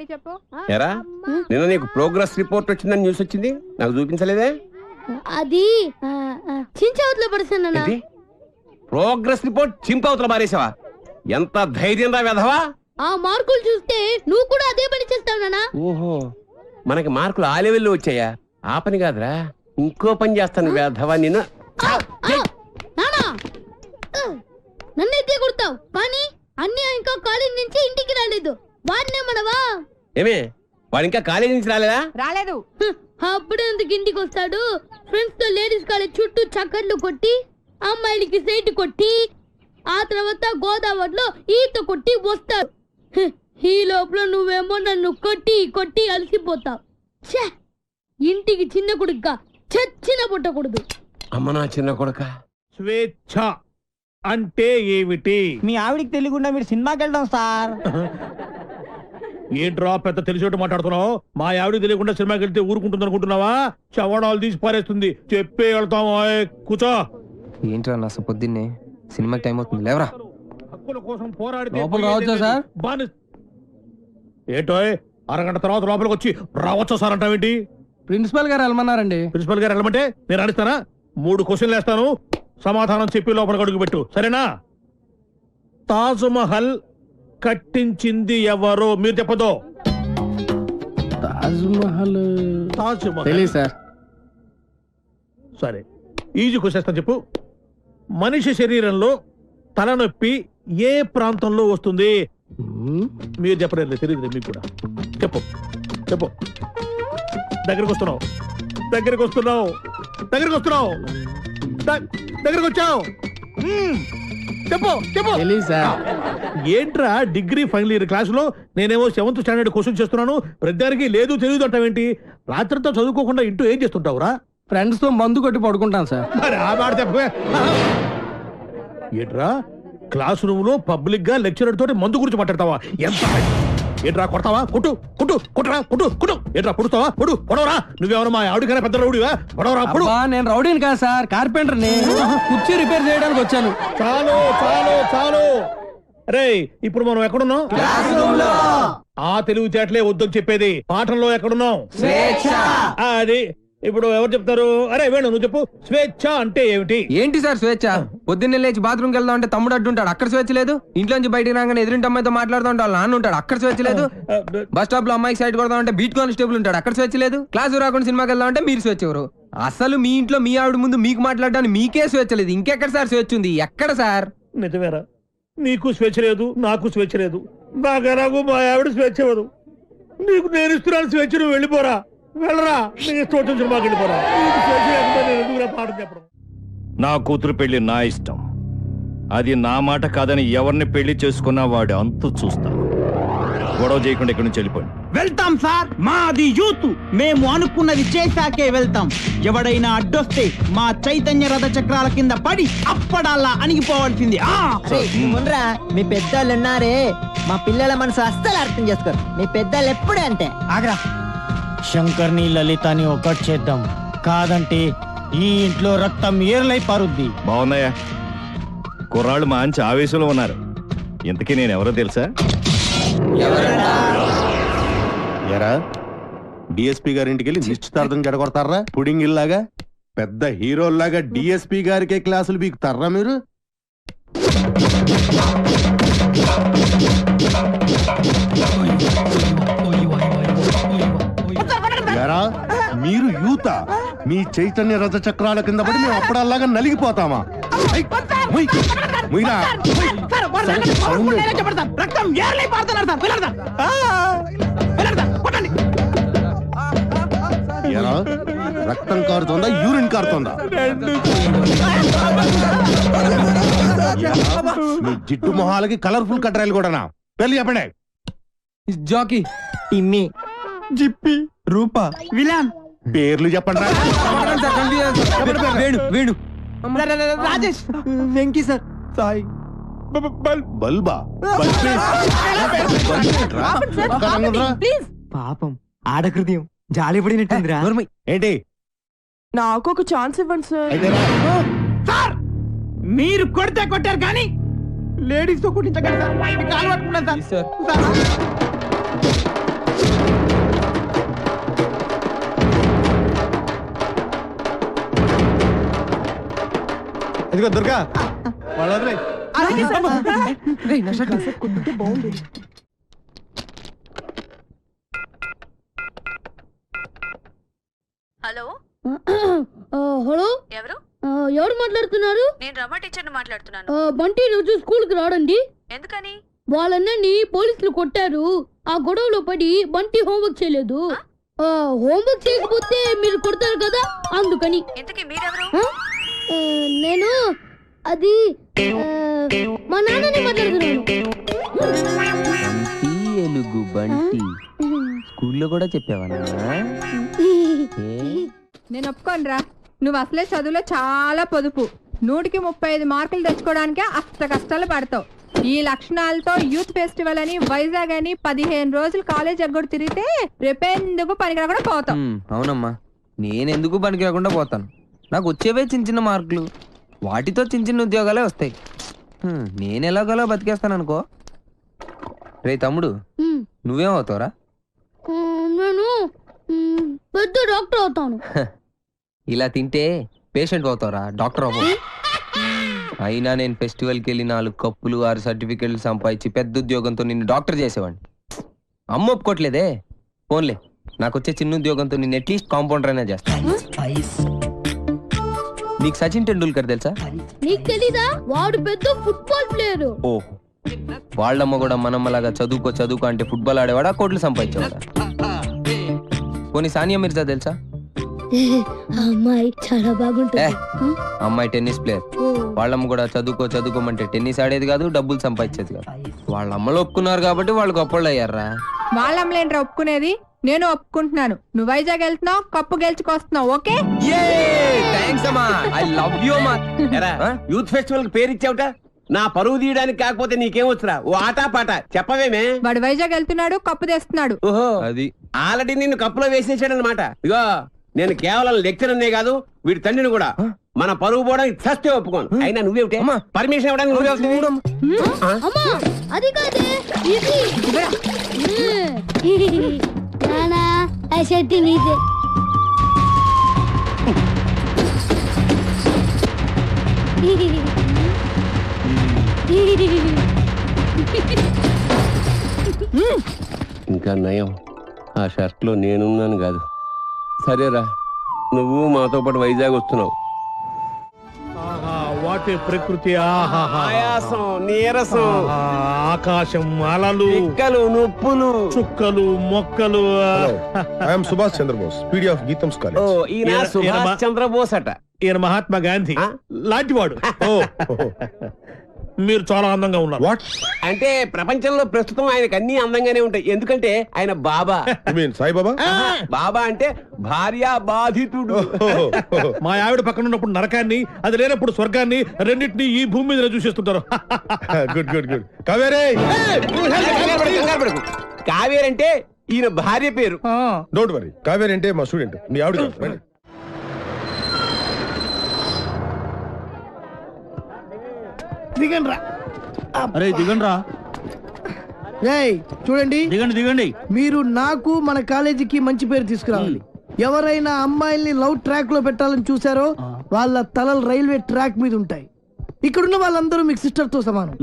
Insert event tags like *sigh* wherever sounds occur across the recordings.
మళ్ళీ చెప్పు. ఎరా? నిన్న నీకు ప్రోగ్రెస్ రిపోర్ట్ వచ్చిందని న్యూస్ వచ్చింది? నాకు చూపించలేదే? అది చించవతలో పడుతున్నా ప్రోగ్రెస్ రిపోర్ట్ చింపవతల మారేసావా ఎంత ధైర్యం రా వెధవా? ఆ మార్కులు చూస్తే నువ్వు కూడా అదే పని చేస్తావు నానా ఓహో మనకి మార్కులు ఆ లెవెల్లో వచ్చాయా? ఆ పని కాదురా. ఇంకో పని చేస్తాను వెధవా నిన్ను. నానా నన్ను. ఎత్తే కొడతావు. కానీ అన్ని ఇంకా కాలేజ్ నుంచి ఇంటికి రాలేదు. వాడినే మనవా ఏమే వాడు ఇంకా కాలేజీ నుంచి రాలేదా? రాలేదు. అప్పుడే ఎందుకు ఇంటికి వస్తాడు. ఫ్రెండ్స్తో లేడీస్ కాలేజ్ చుట్టూ చక్కర్లు కొట్టి అమ్మాయిలకి సైట్ కొట్టి ఆ తర్వాత గోదావరిలో ఈత కొట్టి వస్తాడు. హ్, ఈ లోపల నువ్వేమో నన్ను కొట్టి కొట్టి అలసిపోతావు. ఛే! ఇంటికి చిన్న కొడుగ్గా చచ్చిన పుట్టకూడదు. అమ్మ నా చిన్న కొడుక. స్వేచ్ఛ అంటే ఏమిటి? మీ ఆవిడికి తెలియకుండా మీరు సినిమాకి వెళ్దాం సార్. ఏంట్రా పెద్ద తెలిసేట్టు మాట్లాడుతున్నావు? మా ఆవిడకి తెలియకుండా సినిమాకి వెళ్తే ఊరుకుంటుంది అనుకుంటున్నావా చవడాలు తీసి పారేస్తుంది. చెప్పే వెళ్తాం ఓయ్, కూర్చో. ఏంట్రా నా అసలు పొద్దున్నే? సినిమాకి టైం అవుతుంది. లేవరా. హక్కుల కోసం పోరాడితే లోపల రావచ్చా సార్? బాని ఏంటోయ్ అరగంట తర్వాత లోపలికి వచ్చి రావచ్చా సార్ అంటావేంటి? ప్రిన్సిపల్ గారు వెళ్ళమన్నారండి. ప్రిన్సిపల్ గారు వెళ్ళమంటే నేను అడుగుతానా మూడు క్వశ్చన్లు వేస్తాను. సమాధానం చెప్పి లోపలికి అడుగు పెట్టు సరేనా? తాజ్ మహల్ కట్టించింది ఎవరు మీరు చెప్పదు. తాజ్ మహల్ తాజ్ మహల్ తెలియదు సార్. సరే ఈజీ క్వశ్చన్ చెప్పు. మనిషి శరీరంలో తలనొప్పి ఏ ప్రాంతంలో వస్తుంది? మీరు చెప్పలేదు తెలియదు మీకు కూడా. చెప్పు చెప్పు. దగ్గరికి వస్తున్నావు. దగ్గరికి వస్తున్నావు. దగ్గరికి వస్తున్నావు. ద- దగ్గరికి వచ్చావు. మ్మ్. చెప్పు చెప్పు. తెలియదు సార్ ఏంట్రా డిగ్రీ ఫైనల్ ఇయర్ క్లాసులో నేనేమో సెవెంత్ స్టాండర్డ్ క్వశ్చన్ చేస్తున్నాను ప్రతిదానికి లేదు తెలియదు అంటావేంటి రాత్రితో చదువుకోకుండా ఇంటూ ఏం చేస్తుంటావురా? ఫ్రెండ్స్తో మందు కొట్టి పడుకుంటాను సార్. మరి ఆ మాట చెప్పవే. ఏంట్రా? క్లాస్ రూమ్లో పబ్లిక్గా లెక్చరర్ తోటి మందు గురించి మాట్లాడతావా? ఎంత ఏంట్రా కొడతావా? కొట్టు కొట్టు కొట్టరా కొట్టు కొట్టు. ఏంట్రా కొడుతావా? పొడు పొడవరా నువ్వెవరు మా ఆవిడకైనా పెద్ద రౌడివా? పొడవరా పొడు అబ్బా నేను రౌడీని కాదు సార్ కార్పెంటర్ని కుర్చీ రిపేర్ చేయడానికి వచ్చాను. చాలు చాలు చాలు. రే ఇప్పుడు మనం ఎక్కడున్నాం? ఆ తెలివితేటలే వద్దని చెప్పేది. పాఠంలో ఎక్కడున్నాం? అది. ఇప్పుడు ఎవరు చెప్తారు? అరే వేణు నువ్వు చెప్పు. స్వేచ్ఛ అంటే ఏమిటి? ఏంటి సార్ స్వేచ్ఛ? పొద్దున్నే లేచి బాత్రూమ్కి వెళ్దాం అంటే తమ్ముడు అడ్డుంటాడు. అక్కడ స్వేచ్ఛ లేదు. ఇంట్లోంచి బయటికి రాగానే ఎదురింటి అమ్మాయితో మాట్లాడుతూ ఉంటాడు నాన్న ఉంటాడు. అక్కడ స్వేచ్ఛ లేదు. బస్ స్టాప్లో అమ్మాయికి సైడ్ కొడదాం అంటే బీట్ కానిస్టేబుల్ ఉంటాడు. అక్కడ స్వేచ్ఛ లేదు. క్లాస్ రాకుండా సినిమాకి వెళ్దాం అంటే మీరు స్వేచ్ఛ ఎవరు? అసలు మీ ఇంట్లో మీ ఆవిడ ముందు మీకు మాట్లాడడానికి మీకే స్వేచ్ఛ లేదు. ఇంకెక్కడ సార్ స్వేచ్ఛ ఉంది? ఎక్కడ సార్? నిజమేరా. నీకు స్వేచ్ఛ లేదు నాకు స్వేచ్ఛ లేదు. నాకు నాకు మా ఆవిడ స్వేచ్ఛ ఇవ్వదు. నీకు నేను ఇస్తున్నాను స్వేచ్ఛ నువ్వు వెళ్ళిపోరా. వెళ్ళరా. నీకు ఇష్టం వచ్చిన సినిమాకి వెళ్ళిపోరా. నీకు స్వేచ్ఛ లేకపోతే నేను ఎందుకురా పాఠం చెప్పడం? నా కూతురు పెళ్ళి నా ఇష్టం. అది నా మాట కాదని ఎవరిని పెళ్ళి చేసుకున్నా వాడు అంతు చూస్తాను. గొడవ చేయకుండా ఇక్కడి నుంచి వెళ్ళిపోండి. వెళ్తాం సార్. మాది యూత్. మేము అనుకున్నది చేశాకే వెళ్తాం. ఎవడైనా అడ్డొస్తే మా చైతన్య రథ చక్రాల కింద పడి అప్పడాలా అణిగిపోవాల్సింది. ఆ! మీ పెద్దోళ్ళు ఉన్నారే. మా పిల్లల మనసు అస్సలు అర్థం చేసుకోరు. మీ పెద్దోళ్ళు ఎప్పుడే అంటే ఆగ్రా. శంకర్ని లలితని ఒకటి చేద్దాం. కాదంటే ఈ ఇంట్లో రక్తం ఏర్లై పారుద్ది. బాగున్నాయా? కుర్రాళ్ళు మంచి ఆవేశంలో ఉన్నారు. ఇంతకీ నేను ఎవరో తెలుసా? ఎరా డిఎస్పీ గారింటికి వెళ్ళి నిశ్చితార్థం జడగొడతారా పుడింగ్ ఇల్లాగా పెద్ద హీరోల్లాగా డిఎస్పీ గారికే క్లాసులు బీకుతారా మీరు? ఎరా మీరు యూత మీ చైతన్య రథ చక్రాల కింద పడి మేము అప్పుడల్లాగా నలిగిపోతామా ఎరా రక్తం కారుతోందా యూరిన్ కారుతోందా మీ జిట్టు మొహాలకి కలర్ఫుల్ కట్రాయలు కూడానా పెళ్ళి చెప్పండి Jackie Timmy Zippy Rupa villain. పేర్లు చెప్పండి రా. వేణు వేణు. రాజేష్. వెంకీ సార్ సాయి. బల్బా? పాపం ఆడకృతయం జాలి పడినట్టుందిరా ఏంటి? నాకు ఒక ఛాన్స్ ఇవ్వండి సార్. సార్ మీరు కొడితే కొట్టారు కానీ లేడీస్తో కుట్టించగలరు సార్. ఇదిగో దుర్గా. వాళ్ళు. హలో? హలో? ఎవరు? ఎవరు మాట్లాడుతున్నారు? నేను రమా టీచర్ని మాట్లాడుతున్నాను. బంటి రోజు స్కూల్కి రాడండి. ఎందుకని? వాళ్ళన్నని పోలీసులు కొట్టారు. ఆ గొడవలో పడి బంటి హోంవర్క్ చేయలేదు. ఆ, హోంవర్క్ చేయకపోతే మీరు కొడతారు కదా? అందుకని. ఇంతకీ మీరెవరు? నేను అది మా నాన్నని మాట్లాడుతున్నాను. బంటి ఎలుగు బంటి. స్కూల్లో కూడా చెప్పావా నేను ఒప్పుకోనరా. నువ్వు అసలే చదువులో చాలా పొదుపు. నూటికి ముప్పై ఐదు మార్కులు తెచ్చుకోవడానికే అస్త కష్టాలు పడతావు. ఈ లక్షణాలతో యూత్ ఫెస్టివల్ అని వైజాగ్ అని పదిహేను రోజులు కాలేజ్ ఎగ్గొడు తిరిగితే రేపెందుకు పనికిరా కూడా పోతావు? అవునమ్మా. నేను ఎందుకు పనికి రాకుండా పోతాను? నాకు వచ్చేవే చిన్న చిన్న మార్కులు. వాటితో చిన్న చిన్న ఉద్యోగాలే వస్తాయి. నేను ఎలాగోలా బతికేస్తాను అనుకో రే తమ్ముడు ఉమ్, నువ్వేం అవుతావురా? ఆ, నేను ఉమ్, పెద్ద డాక్టర్ అవుతాను. ఇలా తింటే పేషెంట్ అవుతావురా డాక్టర్ అవ్వవు అయినా నేను ఫెస్టివల్కి వెళ్ళి నాలుగు కప్పులు ఆరు సర్టిఫికెట్లు సంపాదించి పెద్ద ఉద్యోగంతో నిన్ను డాక్టర్ చేసేవాడిని. అమ్మ ఒప్పుకోవట్లేదే ఫోన్లే నాకు వచ్చే చిన్న ఉద్యోగంతో నిన్ను అట్లీస్ట్ కాంపౌండర్ అయినా చేస్తాను నీకు సచిన్ టెండూల్కర్ తెలుసా? నీకు తెలీదా? వాడు పెద్ద ఫుట్బాల్ ప్లేయర్ ఓ వాళ్ళమ్మ కూడా మనమ్మలాగా చదువుకో చదువుకో అంటే ఫుట్బాల్ ఆడేవాడా? కోట్లు సంపాదించేవాడా? పోనీ సానియా మిర్జా తెలుసా? *laughs* అమ్మాయి చాలా బాగుంటుంది. అమ్మాయి టెన్నిస్ ప్లేయర్. వాళ్ళమ్మ కూడా చదువుకో చదువుకోమంటే టెన్నిస్ ఆడేది కాదు డబ్బులు సంపాదించేది కాదు. వాళ్ళ అమ్మలు ఒప్పుకున్నారు కాబట్టి వాళ్ళు గొప్పళ్ళు అయ్యారా? వాళ్ళ అమ్మలేంట్రా ఒప్పుకునేది? నేను ఒప్పుకుంటున్నాను. నువ్వు వైజాగ్ వెళ్తున్నావు కప్పు గెలుచుకొస్తున్నావు ఓకే? థ్యాంక్స్ అమ్మా. ఐ లవ్ యూ అమ్మా. ఎరా, *laughs* యూత్ ఫెస్టివల్కి పేరు ఇచ్చావుట? నా పరువు తీయడానికి కాకపోతే నీకేం వచ్చురా? ఓ ఆటా పాట చెప్పవేమే? వాడు వైజాగ్ వెళ్తున్నాడు కప్పు తెస్తున్నాడు. ఓహో. అది. ఆల్రెడీ నిన్ను కప్పులో వేసేసాడు అనమాట ఇగో నేను కేవలం లెక్చర్ అనే కాదు వీడి తండ్రిని కూడా. మన పరువు పోవడానికి చస్తే ఒప్పుకోను. అయినా నువ్వేమిటే? అమ్మా. పర్మిషన్ ఇవ్వడానికి నువ్వే అమ్మా అది కాదే. ఇది. *laughs* నానా ఆ షర్ట్ నీదే ఇంకా నయం. ఆ షర్ట్లో నేనున్నాను కాదు. సరేరా నువ్వు మాతో పాటు వైజాగ్ వస్తున్నావు. వాటి ప్రకృతి. ఆయాసం నీరసం. ఆకాశం అలలు. పిక్కలు నొప్పులు. చుక్కలు మొక్కలు. I'm Subhash Chandrabose PD of college ఈయన- ఈయన సుభాష్ చంద్రబోస్ అట. ఈయన మహాత్మా గాంధీ? లాంటివాడు ఓ. *laughs* మీరు చాలా అందంగా ఉన్నారు. వాట్ అంటే ప్రపంచంలో ప్రస్తుతం ఆయనకు అన్ని అందంగానే ఉంటాయి. ఎందుకంటే ఆయన బాబా. మీన్ సాయిబాబా? బాబా అంటే భార్య బాధితుడు. *laughs* మా ఆవిడ పక్కన ఉన్నప్పుడు నరకాన్ని అది లేనప్పుడు స్వర్గాన్ని రెండింటిని ఈ భూమి మీద చూసేస్తుంటారు. గుడ్ గుడ్ గుడ్ కావేరే. కావేరంటే ఈయన భార్య పేరు. డోంట్ వరీ కావేరి అంటే మా స్టూడెంట్ మీ ఆవిడ కాదు, *laughs* రండి. దిగండి రా అరే దిగండి రా రేయ్ చూడండి. దిగండి దిగండి. మీరు నాకు మన కాలేజీకి మంచి పేరు తీసుకురావాలి. ఎవరైనా అమ్మాయిల్ని లవ్ ట్రాక్లో పెట్టాలని చూసారో వాళ్ళ తలలు రైల్వే ట్రాక్ మీద ఉంటాయి. ఇక్కడున్న వాళ్ళందరూ మీకు సిస్టర్తో సమానం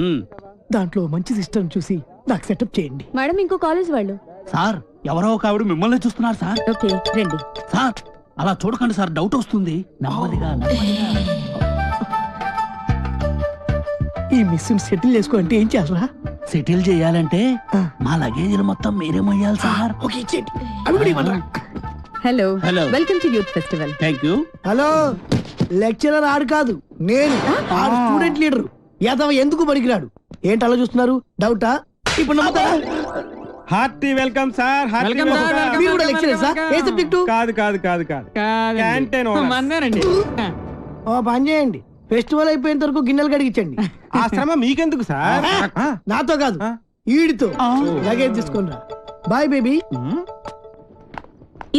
దాంట్లో మంచి సిస్టర్ చూసి నాకు సెటప్ చేయండి. మేడం ఇంకో కాలేజ్ వాళ్ళు. సార్ ఎవరో ఒక ఆవిడ మిమ్మల్ని చూస్తున్నారు సార్. ఓకే రండి. సార్ అలా చూడకండి సార్ డౌట్ వస్తుంది. నెమ్మదిగా నెమ్మదిగా. ఈ మిస్ సెటిల్ చేసుకో అంటే ఏం చేయాలరా? సెటిల్ చేయాలంటే మా లగేజీలు మొత్తం మీరే మొయ్యాలి సార్. ఓకే ఇచ్చేయండి. అవి కూడా ఇవ్వనురా. Hello hello welcome to youth festival thank you hello lecturer ఆడు కాదు నేను. ఆడు స్టూడెంట్ లీడర్ యాదవ ఎందుకు పనికిరాడు? ఏంటి అలా చూస్తున్నారు? డౌటా ఇప్పుడు నమ్ముతారా? Hearty welcome sir Welcome, sir. Welcome. మీరు కూడా లెక్చరర్ సార్ ఏ సబ్జెక్టు కాదు కాదు కాదు కాదు. క్యాంటీన్ ఓ పని చేయండి. ఫెస్టివల్ అయిపోయేంత వరకు గిన్నెలు కడిగించండి. ఆ శ్రమ మీకెందుకు సార్? నాతో కాదు ఈడితో. లగేజ్ తీసుకొని రా. Boy baby.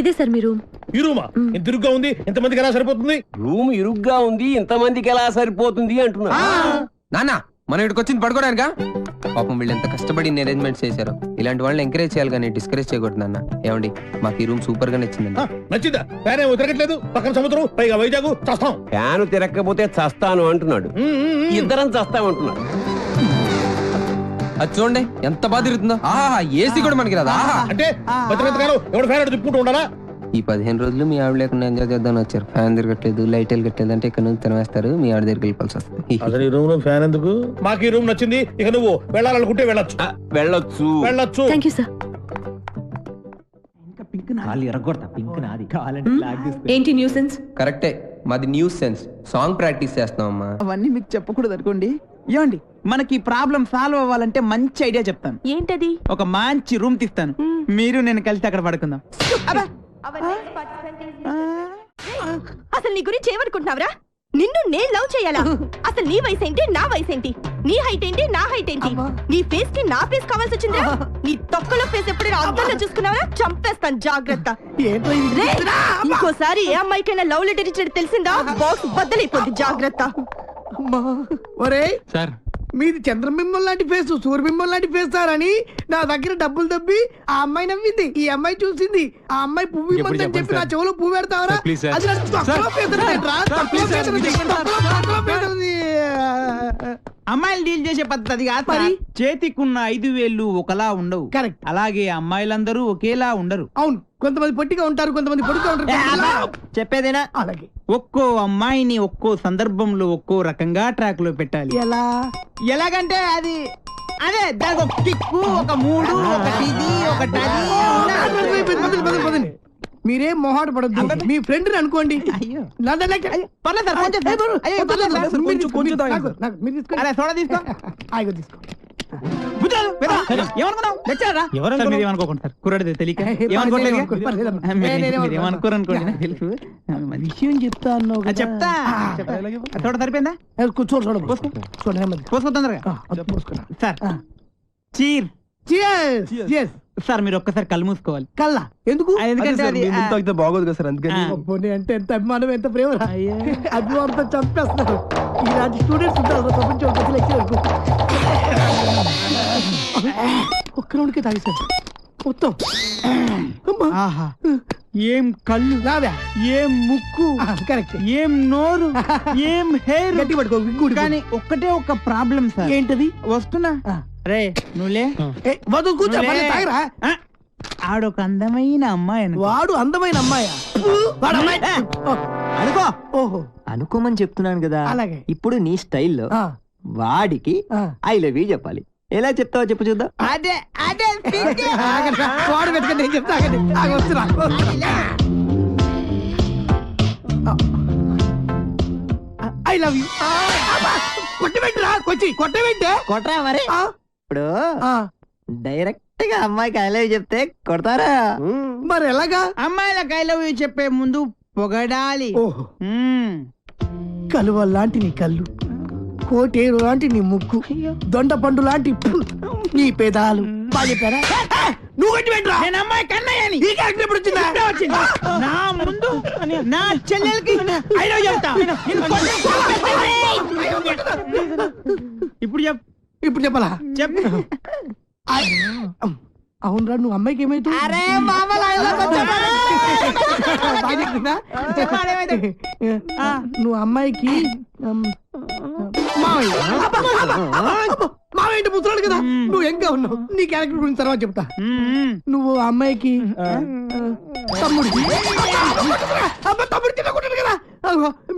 ఇదే సార్ మీరు ఈ రూమా? ఇంత తిరుగ్గా ఉంది ఎంతమందికి ఎలా సరిపోతుంది? రూమ్ ఇరుగ్గా ఉంది ఇంతమందికి ఎలా సరిపోతుంది అంటున్నా? నాన్న మన ఇక్కడికి వచ్చింది పడుకోడానికా? పాపం వీళ్ళు ఎంత కష్టపడి అరేంజ్మెంట్స్ చేశారు. ఇలాంటి వాళ్ళని ఎంకరేజ్ చేయాలి కానీ డిస్కరేజ్ చేయకూడదు నాన్న. ఏమండి మాకు ఈ రూమ్ సూపర్గా నచ్చిందండి. ఆ, నచ్చిందా? ఫ్యాన్ ఏమో తిరగట్లేదు పక్కన సముద్రం పైగా వైజాగ్ చస్తాం. ఫ్యాను తిరగకపోతే చస్తాను అంటున్నాడు. ఇద్దరం చస్తామంటున్నాడు అది చూడండి ఎంత బాగా తిరుగుతుందో. ఆహా ఏసీ కూడా మనకి రాదా. అంటే ఎవడు ఫ్యాన్ తిప్పుకుంటూ ఉండాలా? ఈ పదిహేను రోజులు మీ ఆవిడ లేకుండా ఎంజాయ్ చేద్దామని వచ్చారు? ఫ్యాన్ తిరగట్లేదు లైట్ వెలగట్లేదు అంటే ఇక్కడ నుంచి తినవేస్తారు మీ ఆవిడ దగ్గరికి వెళ్ళిపోవాల్సి వస్తుంది. అసలు ఈ రూమ్లో ఫ్యాన్ ఎందుకు? మాకు ఈ రూమ్ నచ్చింది ఇక నువ్వు వెళ్ళాలనుకుంటే వెళ్ళొచ్చు. వెళ్ళొచ్చు. వెళ్ళొచ్చు. థ్యాంక్ యూ సార్ ఏంటి న్యూసెన్స్ కరెక్టే మాది న్యూస్ సెన్స్. సాంగ్ ప్రాక్టీస్ చేస్తున్నాం అమ్మా అవన్నీ మీకు చెప్పకూడదు అనుకోండి. ఏమండి మనకి ప్రాబ్లం సాల్వ్ అవ్వాలంటే మంచి ఐడియా చెప్తాను. ఏంటది? ఒక మంచి రూమ్ తీస్తాను. మీరు నేను కలిసి అక్కడ పడుకుందాం. అబ్బా. అసలు నీ గురించి ఏమనుకుంటున్నావురా? నిన్ను నేను లవ్ చేయాలా? అసలు నీ వయసు ఏంటి నా వయసు ఏంటి? నీ హైట్ ఏంటి నా హైట్ ఏంటి? నీ ఫేస్కి నా ఫేస్ కావాల్సి వచ్చిందా నీ తొక్కలో ఫేస్ ఎప్పుడైనా అద్దంలో చూసుకున్నావా? చంపేస్తాను జాగ్రత్త. ఇంకోసారి ఏ అమ్మాయికైనా లవ్ లెటర్ ఇచ్చేది తెలిసిందా? బాక్స్ బద్దలైపోద్ది జాగ్రత్త. అమ్మా. ఒరేయ్. సార్. మీది చంద్రబింబం లాంటి ఫేస్ సూర్యబింబం లాంటి ఫేస్ సార్ అని నా దగ్గర డబ్బులు దబ్బి ఆ అమ్మాయి నవ్వింది. ఈ అమ్మాయి చూసింది. ఆ అమ్మాయి పువ్వు ఇమ్మంది అని చెప్పి నా చెవులో పువ్వు పెడతావరా? అది. అమ్మాయిలు డీల్ చేసే పద్ధతి కాదు. మరి? చేతికున్న ఐదు వేళ్ళు ఒకలా ఉండవు కరెక్ట్ అలాగే అమ్మాయిలందరూ ఒకేలా ఉండరు అవును కొంతమంది పొట్టిగా ఉంటారు కొంతమంది పొడిగా ఉంటారు చెప్పేదేనా అలాగే ఒక్కో అమ్మాయిని ఒక్కో సందర్భంలో ఒక్కో రకంగా ట్రాక్లో పెట్టాలి ఎలా ఎలాగంటే అది అదే దానికి ఒక కిక్కు ఒక మూడు ఒకటి ఇది ఒకటి మీరేం మొహాట పడద్దు. మీ ఫ్రెండ్ అనుకోండి. అయ్యో. నా దగ్గర లెక్క- పర్లేదు సార్, కొంచెం ఏ, బరు, అయ్యో, వద్దు, పర్లేదు వద్దు, సార్, మీరు కొంచెం, తీసుకో, కొంచెం మీరు తాగండి. నాకు- నాకు- మీరు తీసుకోండి. అరే సోడా తీసుకో. ఆగో తీసుకో. బుజ్జాలు, వెదా. ఏమనుకున్నావు? లెక్చరరా? సార్, మీరు ఏమనుకోకండి. సార్ కుర్రాడిది తెలియక. ఏమనుకోవట్లేదు పర్లేదమ్మా. మీరు- ఏ, నేనేం మీరు ఏమనుకోరు అనుకోండి. నాకు తెలుసు. విషయం చెప్తా అన్నావు ఆ, కదా. చెప్తా చెప్తా. ఆ, చూడ సరిపోయిందా? ఏ, కూర్చో చూడ పోసుకో. చూడ నెమ్మది పోసుకో తొందరగా. ఆ, అది పోసుకున్నా. సార్. ఆ. చీర్. Cheers. Yes. సార్ మీరు ఒక్కసారి కళ్ళు మూసుకోవాలి. కల్లా ఎందుకు? ఎందుకంటే అది బాగోదు కదా సార్ అందుకని. అంటే ఎంత అభిమానం ఎంత ప్రేమ అభిమానంతో చంపేస్తున్నారు. ఇలాంటి స్టూడెంట్స్ ఉంటారు ప్రపంచం ఒక్క రౌండ్కే తాగేశారు మొత్తం. ఆహా. ఏం కళ్ళు ఏం ముక్కు కరెక్ట్ ఏం నోరు *laughs* ఏం హెయిర్. గట్టి పట్టుకో కానీ ఒక్కటే ఒక ప్రాబ్లం సార్. ఏంటది? వస్తున్నా. రే నువ్వులే. ఏ, వద్దు కూర్చో తాగరా. ఆ, ఆడొక అందమైన అమ్మాయి. వాడు అందమైన అమ్మాయా? వాడు అమ్మాయి. ఓ, అనుకో. ఓహో. అనుకోమని చెప్తున్నాను కదా. అలాగే. ఇప్పుడు నీ స్టైల్లో వాడికి. ఐ లవ్ యూ చెప్పాలి. ఎలా చెప్తావో చెప్పు చూద్దాం. అదే అదే think. ఆగండి, వాడు పెట్టుకొని నేను చెప్తా ఆగండి. ఆగ, వస్తున్నా. I love you. కొట్టబెట్టరా కొచ్చి కొట్టబెట్టే. కొట్రా మరి. ఇప్పుడు డైరెక్ట్గా అమ్మాయికి ఐ లవ్ యూ చెప్తే కొడతారా? మరి ఎలాగా? అమ్మాయిలకు ఐ లవ్ యూ చెప్పే ముందు పొగడాలి. కలువ లాంటి నీ కళ్ళు కోటేరు లాంటి నీ ముక్కు దొండ పండు లాంటి నీ పెదాలు. బాగా చెప్పారా? నువ్వు కొట్టి పెట్టరా నేను అమ్మాయి కన్నయ్యని. ఈ క్యారెక్టర్ ఎప్పుడు వచ్చిందా? ఇప్పుడే వచ్చింది. నా ముందు నా చెల్లెలకి చెప్తా. ఇప్పుడు చెప్ ఇప్పుడు చెప్పాలా? చెప్పు. అవునరా నువ్వు అమ్మాయికి ఏమైతే అరే మామలా నువ్వు అమ్మాయికి అంటే ముసలాడు కదా. నువ్వు ఎంగా ఉన్నావు? నీ క్యారెక్టర్ గురించి తర్వాత చెప్తా. నువ్వు అమ్మాయికి తమ్ముడికి. అబ్బా, తమ్ముడు చిన్న కొట్టాడు కదా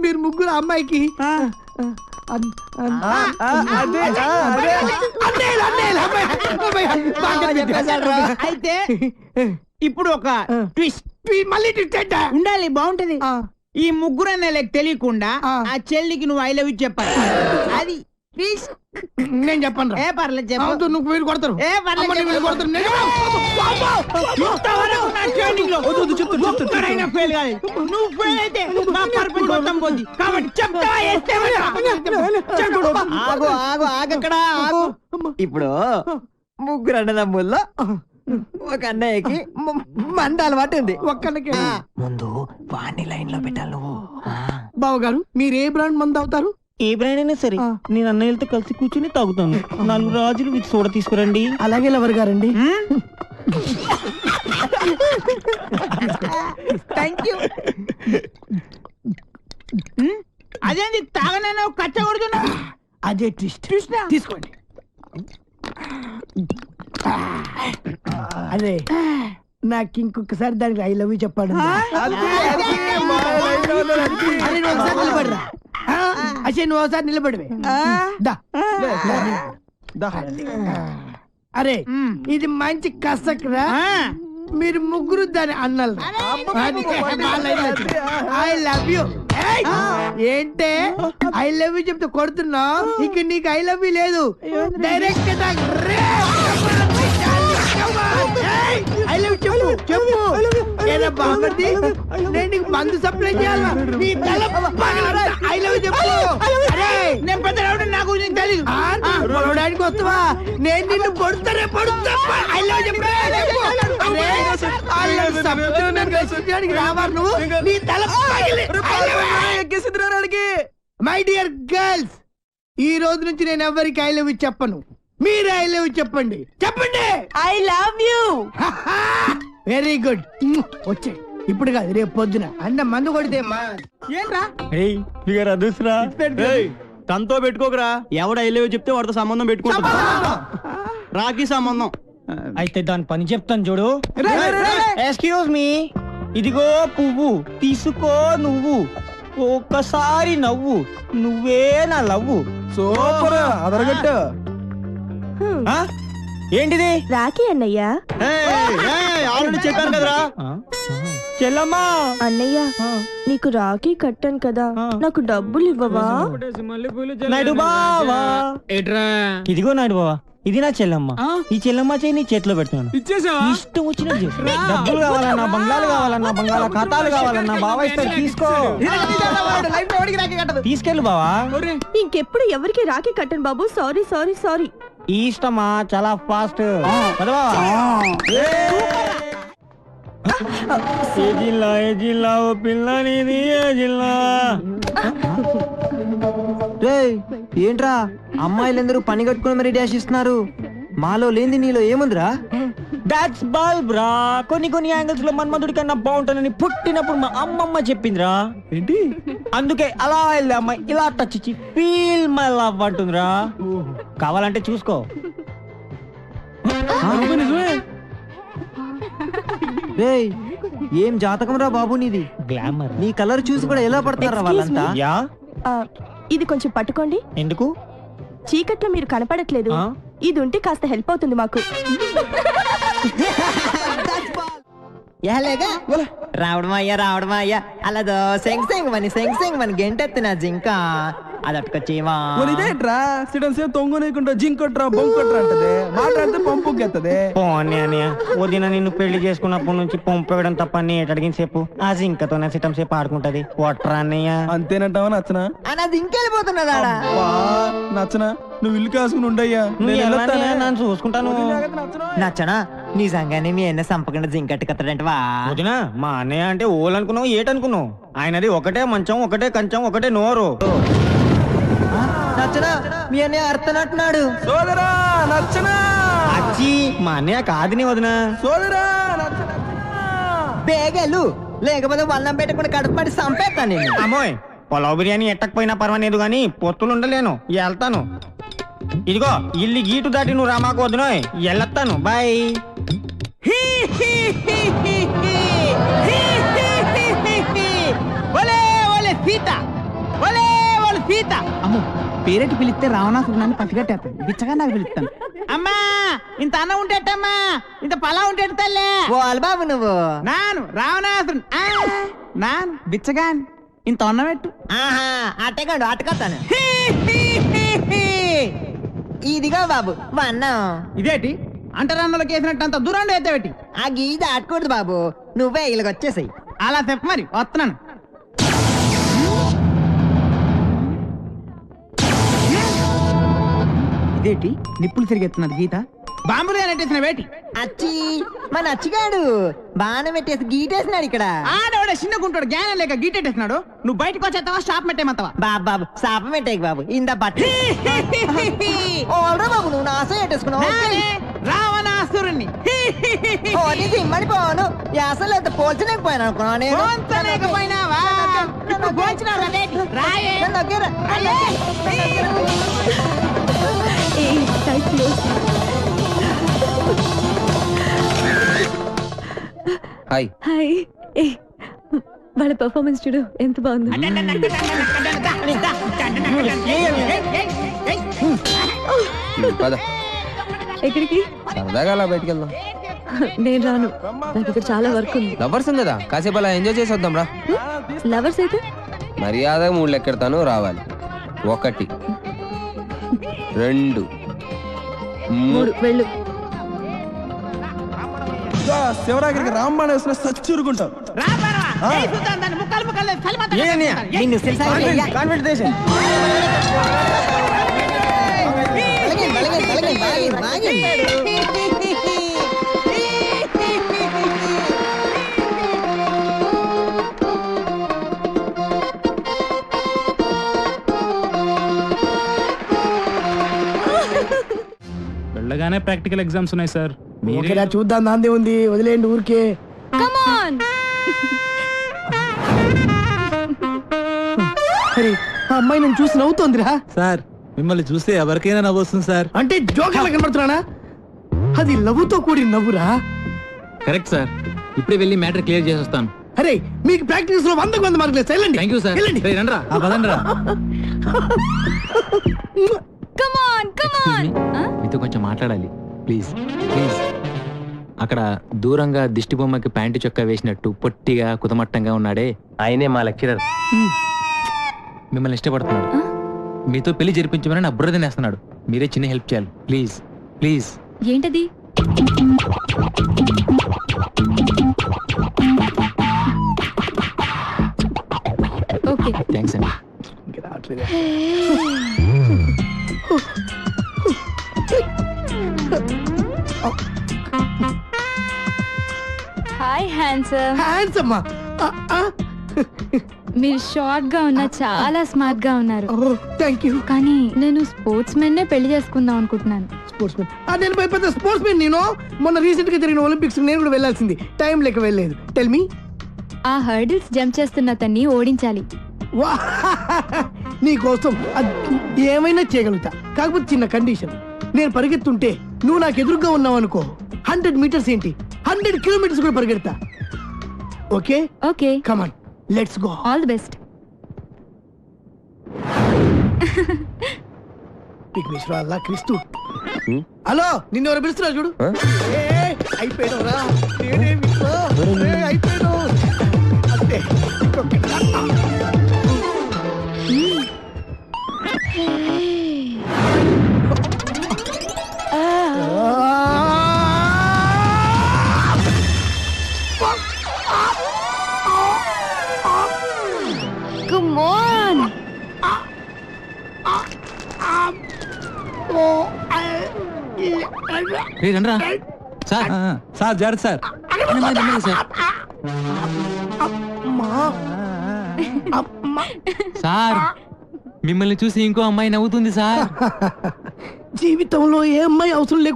మీరు ముగ్గురు అమ్మాయికి అన్- అన్-. అయితే ఇప్పుడు ఒక. ట్విస్ట్ మళ్ళీ ట్విస్ట్? ఉండాలి బాగుంటది ఆ, ఈ ముగ్గురు అన్నయ్యలకు తెలియకుండా ఆ. చెల్లికి నువ్వు ఐ లవ్ చెప్పాలి *laughs* అది twist. నేను చెప్పను ఏ పర్లేదు చెప్పు. నువ్వు కొడతారు. ఏ పర్లేదు అమ్మ. వీళ్ళు కొడతారు. నేను చెప్పను. ఇంతవరకు నా training లో. ఒక్కడైనా fail కాలేదు. నువ్వు fail అయితే నా పరుపు మొత్తం పోద్ది. కాబట్టి? చెప్పుడు. ఆగు ఆగు ఆగక్కడ ఆగు. ఇప్పుడు ముగ్గురు అన్నదమ్ముల్లో ఒక అన్నయ్యకి మ- మంద అలవాటు ఉంది. ఒక్కళ్ళకే. ముందు వాణ్ణి లైన్లో పెట్టాలి నువ్వు. బావ గారు మీరు ఏ బ్రాండ్ మంది అవుతారు? ఏ బ్రాండ్ అయినా సరే నేను అన్నయ్యలతో కలిసి కూర్చుని తాగుతాను. నాలుగు రాజులు మీకు సోడా తీసుకురండి. అలాగే లవర్ గారండి. థ్యాంక్ యూ అదేంటి తాగనైనా కచ్చ కొడుతున్నా? అదే ట్విస్ట్. తీసుకోండి. అదే నాకు ఇంకొకసారి దానికి ఐ లవ్ యూ చెప్పాడు అరే నువ్వు ఒకసారి నిలబడరా. ఆ, అసలు నువ్వు ఒకసారి నిలబడివే. దా. దా. అరే ఇది మంచి కసక్రా. మీరు ముగ్గురు దాని అన్నలు ఐ లవ్ యూ ఏంటే? ఐ లవ్ యూ చెప్తే కొడుతున్నావు? ఇక నీకు ఐ లవ్ యూ లేదు. డైరెక్ట్ ఐ లవ్ చెప్పు చెప్పు ఏరా నేను నీకు మందు సప్లై చేయాలా నీ తల ఐ లవ్ చెప్పు అరే నేను పెద్ద రౌడీ, నాకు పొడవడానికి వస్తావా నేను నిన్ను పొడుతానే పొడుతా ఐ లవ్ చెప్పు నువ్వు నీ తల మై డియర్ గర్ల్స్ ఈ రోజు నుంచి నేను ఎవరికి ఐ లవ్ చెప్పను మీరు ఐ లవ్ చెప్పండి. చెప్పండి! I love you! Very good. వచ్చే. ఇప్పుడు కాదు రేపు పొద్దున. అన్న మందు కొడితే మా ఏంట్రా? ఫిగర్ అదుసురా తనతో పెట్టుకోకరా. ఎవడ వెళ్ళేవో చెప్తే వాడితో సంబంధం పెట్టుకుంటా రాఖీ సంబంధం. అయితే దాని పని చెప్తాను చూడు. ఎక్స్క్యూజ్ మీ ఇదిగో పువ్వు. తీసుకో నువ్వు. ఒక్కసారి నవ్వు. నువ్వే నా లవ్వు. సూపర్. అదరగట్టు. ఏంటిది? రాఖీ అన్నయ్య. ఆల్రెడీ చెప్పాను కదరా. చెల్లమ్మా. అన్నయ్య నీకు రాఖీ కట్టాను కదా. నాకు డబ్బులు ఇవ్వవా నాయుడు బావా ఏట్రా? ఇదిగో నాయుడు బావా ఇది నా చెల్లమ్మ. ఈ చెల్లమ్మ చేయి నీ చేతిలో పెడుతున్నాను. ఇచ్చేసావా? ఇష్టం చేసుకో. డబ్బులు కావాలన్నా బంగాళాలు కావాలన్నా బంగాళా ఖాతాలు కావాలన్నా బావా ఇస్తాడు తీసుకో. తీసుకెళ్ళు బావా. ఇంకెప్పుడు ఎవరికి రాఖీ కట్టను బాబు. Sorry sorry sorry. ఈ ఇష్టమా? చాలా ఫాస్ట్. ఏ! జిల్లా ఏ జిల్లా ఓ పిల్ల నీది ఏ జిల్లా? ఏంట్రా? అమ్మాయిలందరూ పని కట్టుకుని మరి డాష్ ఇస్తున్నారు. మాలో లేని నీలో ఏముందిరా? దాట్స్ బాల్ బ్రా కొన్ని కొన్ని యాంగిల్స్లో మన్మధుడి కన్నా బాగుంటానని పుట్టినప్పుడు మా అమ్మమ్మ చెప్పిందిరా. ఏంటి? అందుకే అలా వెళ్ళే అమ్మాయి ఇలా టచ్ ఇచ్చి ఫీల్ మై లవ్ అంటుందిరా. కావాలంటే చూసుకో. రేయ్ ఏం జాతకం రా బాబు నీది? గ్లామర్ నీ కలర్ చూసి కూడా ఎలా పడతారా? వాళ్ళంతా? యా? ఇది కొంచెం పట్టుకోండి. ఎందుకు? చీకట్లో మీరు కనపడట్లేదు. ఆ? ఇది ఉంటే కాస్త హెల్ప్ అవుతుంది మాకు. రావడం అయ్యా రావడం అయ్యా అలాదో సెంగ్ సెంగ్ మని సెంగ్ సెంగ్ మని గెంటెత్తిన జింక. అదట్టుకొచ్చేవా ఇదేంట్రా? సిడన్ సేపు తొంగునేకుంటా జింకొట్రా బొంకొట్రా అంటది. మాట్లాడితే పంపుకెత్తది పోనీ అని వదిన నిన్ను పెళ్ళి చేసుకున్నప్పటి నుంచి పంపేయడం తప్ప నీ అడిగిన సేపు ఆ జింకతోనే సిటం సేపు ఆడుకుంటది. కొట్రా అన్నయ్య. అంతేనంటావా నచ్చనా? అన్నది ఇంకెళ్ళిపోతున్నదా వా, నచ్చనా? నువ్వు ఇల్లు కాసుకుని ఉండయ్యా? నువ్వు ఎలానే. నన్ను చూసుకుంటాను. నచ్చనా? నిజంగానే మీ అన్న సంపకుండా జింకట్టుకత్తడంటవా? వదినా మా అన్నయ్య అంటే ఓలనుకున్నావు ఏటనుకున్నావు? ఆయనది ఒకటే మంచం ఒకటే కంచం ఒకటే నోరు. నచ్చనా మీ అన్నయ్య అర్థనట్టున్నాడు సోదరా నచ్చనా. అచ్చి మా అన్నయ్య కాదుని వదినా. సోదరా నచ్చనా. బేగలు లేకపోతే వల్లం పెట్టకుండా కడుపుపడి సంపేస్తాను నేను అమ్మోయ్ పొలావ్ బిర్యానీ ఎట్టకపోయినా పర్వాలేదు గాని పొత్తులు ఉండలేను. వెళ్తాను ఇదిగో ఇల్లు గీటు దాటి నువ్వు రామాకు వదినోయ్. వెళ్ళొస్తాను బాయ్. ఒలే పేరెట్టి పిలిస్తే రావణాసుడు నన్ను పసిగట్టేస్తాను బిచ్చగా నాకు పిలుస్తాను అమ్మా ఇంత అన్నం ఉంటేటమ్మా ఇంత పలా ఉంటేట తల్లే? ఓ బాబు నువ్వు. నాను రావణాసుడు. ఆ, నాను బిచ్చగాన్. ఇంత అన్నం పెట్టు ఆహా అట్టగాడు అట్టకొస్తాను ఇదిగో బాబు వన్నం. ఇదేటి? అంటరాన్నలోకి వేసినట్టు అంత దూరం ఎత్తబెట్టి ఆ గీత ఆడకూడదు బాబు. నువ్వే ఇలాగ వచ్చేసాయి అలా చెప్పు మరి వస్తున్నాను ఇదేంటి? నిప్పులు తిరిగెత్తున్నది గీత? బాంబులు నెట్టేసిన వేటి? అచ్చి మన అచ్చిగాడు బాణం పెట్టేసి గీటేసినాడు ఇక్కడ. ఆడవాడ చిన్నగుంటాడు జ్ఞానం లేక గీటెట్టేసినాడు నువ్వు బయటకు వచ్చేస్తావా స్టాప్ పెట్టేమంతావా బాబు బాబు శాపం పెట్టేకి బాబు ఇంద బట్ట ఓల్రా బాబు నువ్వు నాశం పెట్టేసుకున్నావు నానే రావణాసురుణ్ణి. పోనీ సిమ్మడి పోను. అసలు ఎంత పోల్చలేకపోయాను అనుకున్నా నేను? రా వేటి. రాయే. హాయ్ హాయ్ ఏ వాళ్ళ పర్ఫార్మెన్స్ చూడు ఎంత బాగుందో. ఎక్కడికి? సరదాగా అలా బయటికి వెళ్దాం. నేను రాను. నాకు ఇక్కడ చాలా వర్క్ ఉంది. లవర్స్ ఉంది కదా. కాసేపు అలా ఎంజాయ్ చేసి వద్దాం రా లవర్స్ అయితే? మర్యాద మూడు లెక్కెడతాను రావాలి. ఒకటి. రెండు. మూడు వెళ్ళు శివరాగిరికి రాంబాణ వేసిన సచ్చూరుకుంటాం రా వెళ్ళగానే ప్రాక్టికల్ ఎగ్జామ్స్ ఉన్నాయి సార్. ఓకేరా చూద్దాం దాందే ఉంది. వదిలేయండి ఊరికే. కమాన్ అరే ఆ అమ్మాయి నన్ను చూసి నవ్వుతోందిరా. సార్ మిమ్మల్ని చూస్తే ఎవరికైనా నవ్వొస్తుంది సార్. అంటే జోకర్లా కనబడుతున్నానా? అది నవ్వుతో కూడిన నవ్వురా? Correct sir. ఇప్పుడే వెళ్ళి మ్యాటర్ క్లియర్ చేసి వస్తాను. అరే మీకు ప్రాక్టీస్లో వందకు వంద మార్కులు. వెళ్ళండి. థ్యాంక్ యూ సార్ వెళ్ళండి. రండి రా *laughs* మీతో కొంచెం మాట్లాడాలి. ప్లీజ్ ప్లీజ్ అక్కడ దూరంగా దిష్టి బొమ్మకి ప్యాంటు చొక్కా వేసినట్టు పొట్టిగా కుతమట్టంగా ఉన్నాడే. ఆయనే మా లెక్చరర్ మిమ్మల్ని ఇష్టపడుతున్నాడు. మీతో పెళ్ళి జరిపించమని నా బుర్ర తినేస్తున్నాడు. మీరే చిన్న హెల్ప్ చేయాలి. ప్లీజ్ ప్లీజ్ ఏంటది? ఓకే థ్యాంక్స్ అండి రావట్లేదే. హాయ్ హ్యాండ్సమ్ హ్యాండ్స్ అమ్మా ఆ, ఆ. మీరు షార్ట్గా ఉన్నా చాలా స్మార్ట్గా ఉన్నారు థ్యాంక్ యూ కానీ నేను స్పోర్ట్స్ మెన్ నే పెళ్ళి చేసుకుందాం అనుకుంటున్నాను. స్పోర్ట్స్ మెన్ నేను పెద్ద స్పోర్ట్స్ మెన్ నేను. మొన్న రీసెంట్గా జరిగిన ఒలింపిక్స్ నేను కూడా వెళ్ళాల్సింది. టైం లేక వెళ్ళలేదు. టెల్ మీ ఆ హర్డిల్స్ జంప్ చేస్తున్న అతన్ని ఓడించాలి. వా. నీ కోసం అది ఏమైనా చేయగలుగుతా. కాకపోతే చిన్న కండిషన్ నేను పరిగెత్తుంటే నువ్వు నాకు ఎదురుగా ఉన్నావు అనుకో. హండ్రెడ్ మీటర్స్ ఏంటి? హండ్రెడ్ కిలోమీటర్స్ కూడా పరిగెడతా. Okay? Okay. Come on let's go all the best క్రీస్తు. హలో నిన్ను ఎవరు పిలుస్తున్నారు చూడు? ఆ? ఏ, అయిపోయావురా. నేనే విశ్వ. ఏ, అయిపోయాను. అంతే. సార్. సార్ మిమ్మల్ని చూసి ఇంకో అమ్మాయి నవ్వుతుంది సార్. జీవితంలో ఏ అమ్మాయి అవసరం లేకుండా